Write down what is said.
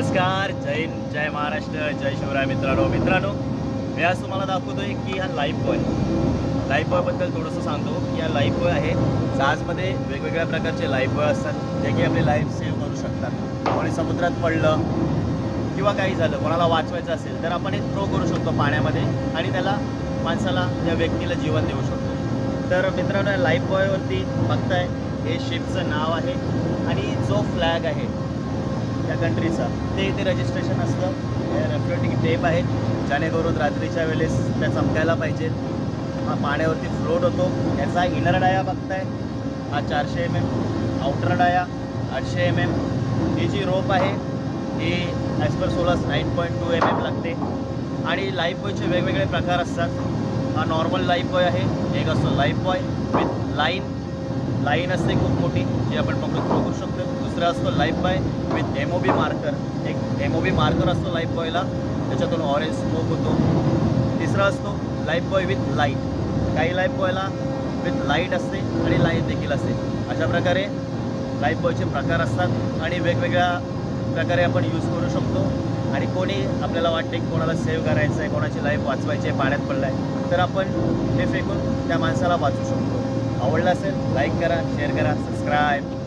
नमस्कार जय हिंद जय महाराष्ट्र जय शिवराय मित्रांनो मित्रांनो मी आज तुम्हाला दाखवतोय की हा लाईफ बॉय लाईफ बॉयबद्दल थोडंसं सांगतो की हा लाईफ बॉय आहे. जहाजमध्ये वेगवेगळ्या प्रकारचे लाईफ बॉय असतात जे की आपली लाईफ सेव्ह करू शकतात. कोणी समुद्रात पडलं किंवा काही झालं कोणाला वाचवायचं असेल तर आपण हे थ्रो करू शकतो पाण्यामध्ये आणि त्याला माणसाला त्या व्यक्तीला जीवन देऊ शकतो. तर मित्रांनो लाईफ बॉयवरती बघताय हे शिपचं नाव आहे आणि जो फ्लॅग आहे त्या कंट्रीचा ते इथे रजिस्ट्रेशन असतं. हे टेप आहेत. जेणेकरून रात्रीच्या वेळेस त्या चमकायला पाहिजेत हा पाण्यावरती फ्लोट होतो. याचा इनर डाया बघताय. हा चारशे एम एम आउटर डाया आठशे एम एम ही जी रोप आहे ही as per SOLAS nine point two M M लागते. आणि लाईफ बॉयचे वेगवेगळे प्रकार असतात. हा नॉर्मल लाईफ बॉय आहे. एक असतो life boy with line line असते खूप मोठी जी आपण पकडून बघू शकतो. दुसरा असतो life boy with M O B marker. एक एम ओ बी मार्कर असतो लाईफ बॉयला त्याच्यातून ऑरेंज स्मोक होतो. तिसरा असतो लाईफ बॉय विथ लाइट काही लाईफ बॉयला विथ लाइट असते आणि लाइट देखील असते. अशा प्रकारे लाईफ बॉयचे प्रकार असतात आणि वेगवेगळ्या प्रकारे आपण यूज करू शकतो. आणि कोणी आपल्याला वाटते की कोणाला सेव्ह करायचं आहे कोणाची लाईफ वाचवायची आहे पाण्यात पडलं आहे तर आपण हे फेकून त्या माणसाला वाचू शकतो. आवडलं असेल लाईक करा शेअर करा सबस्क्राईब